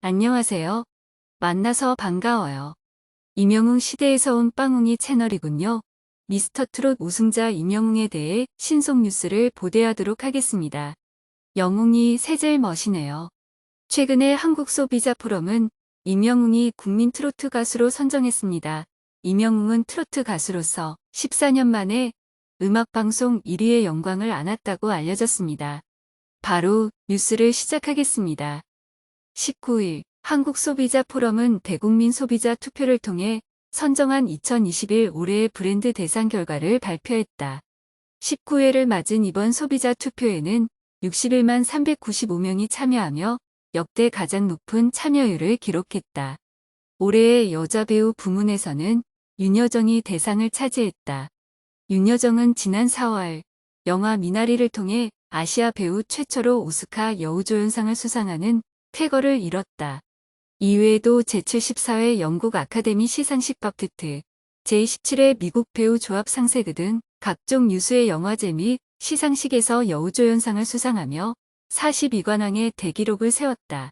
안녕하세요. 만나서 반가워요. 임영웅 시대에서 온 빵웅이 채널이군요. 미스터 트롯 우승자 임영웅에 대해 신속 뉴스를 보도하도록 하겠습니다. 영웅이 세젤 멋이네요. 최근에 한국 소비자 포럼은 임영웅이 국민 트로트 가수로 선정했습니다. 임영웅은 트로트 가수로서 14년 만에 음악방송 1위의 영광을 안았다고 알려졌습니다. 바로 뉴스를 시작하겠습니다. 19일 한국 소비자 포럼은 대국민 소비자 투표를 통해 선정한 2021 올해의 브랜드 대상 결과를 발표했다. 19회를 맞은 이번 소비자 투표에는 61만 395명이 참여하며 역대 가장 높은 참여율을 기록했다. 올해의 여자 배우 부문에서는 윤여정이 대상을 차지했다. 윤여정은 지난 4월 영화 미나리를 통해 아시아 배우 최초로 오스카 여우조연상을 수상하는 쾌거를 이뤘다. 이외에도 제74회 영국 아카데미 시상식 버프트, 제27회 미국 배우 조합 상세드 등 각종 유수의 영화제 및 시상식에서 여우조연상을 수상하며 42관왕의 대기록을 세웠다.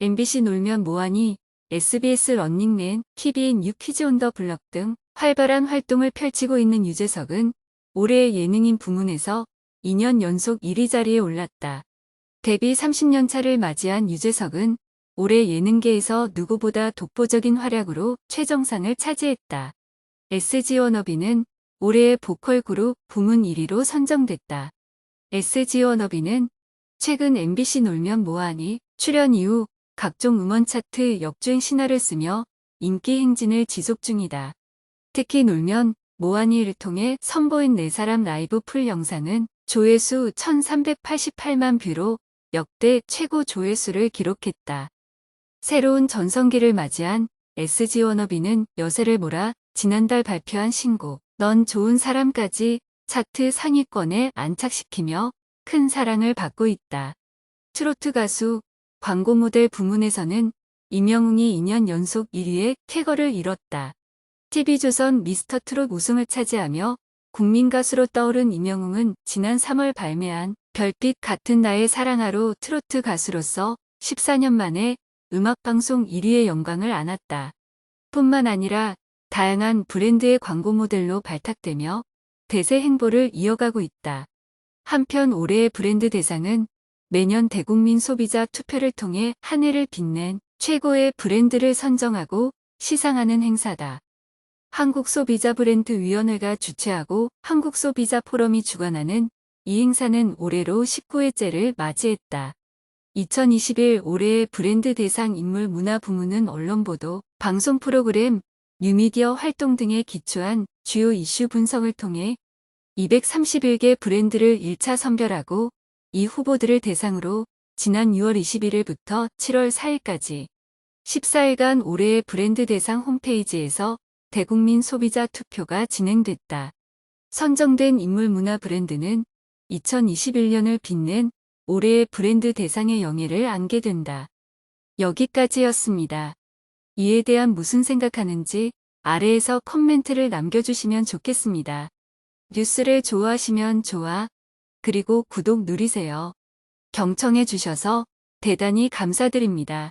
MBC 놀면 뭐하니, SBS 런닝맨, TVN 뉴 퀴즈 온 더 블럭 등 활발한 활동을 펼치고 있는 유재석은 올해의 예능인 부문에서 2년 연속 1위 자리에 올랐다. 데뷔 30년 차를 맞이한 유재석은 올해 예능계에서 누구보다 독보적인 활약으로 최정상을 차지했다. SG워너비는 올해의 보컬 그룹 부문 1위로 선정됐다. SG워너비는 최근 MBC 놀면 뭐하니 출연 이후 각종 음원 차트 역주행 신화를 쓰며 인기 행진을 지속 중이다. 특히 놀면 뭐하니를 통해 선보인 네 사람 라이브 풀 영상은 조회수 1388만 뷰로 역대 최고 조회수를 기록했다. 새로운 전성기를 맞이한 SG워너비는 여세를 몰아 지난달 발표한 신곡 넌 좋은 사람까지 차트 상위권에 안착시키며 큰 사랑을 받고 있다. 트로트 가수, 광고 모델 부문에서는 임영웅이 2년 연속 1위의 쾌거를 이뤘다. TV조선 미스터 트롯 우승을 차지하며 국민 가수로 떠오른 임영웅은 지난 3월 발매한 별빛 같은 나의 사랑하로 트로트 가수로서 14년 만에 음악방송 1위의 영광을 안았다. 뿐만 아니라 다양한 브랜드의 광고 모델로 발탁되며 대세 행보를 이어가고 있다. 한편 올해의 브랜드 대상은 매년 대국민 소비자 투표를 통해 한 해를 빛낸 최고의 브랜드를 선정하고 시상하는 행사다. 한국소비자 브랜드위원회가 주최하고 한국소비자 포럼이 주관하는 이 행사는 올해로 19회째를 맞이했다. 2021 올해의 브랜드 대상 인물 문화 부문은 언론 보도, 방송 프로그램, 뉴미디어 활동 등에 기초한 주요 이슈 분석을 통해 231개 브랜드를 1차 선별하고 이 후보들을 대상으로 지난 6월 21일부터 7월 4일까지 14일간 올해의 브랜드 대상 홈페이지에서 대국민 소비자 투표가 진행됐다. 선정된 인물 문화 브랜드는 2021년을 빛낸 올해의 브랜드 대상의 영예를 안게 된다. 여기까지였습니다. 이에 대한 무슨 생각하는지 아래에서 코멘트를 남겨주시면 좋겠습니다. 뉴스를 좋아하시면 좋아, 그리고 구독 누리세요. 경청해 주셔서 대단히 감사드립니다.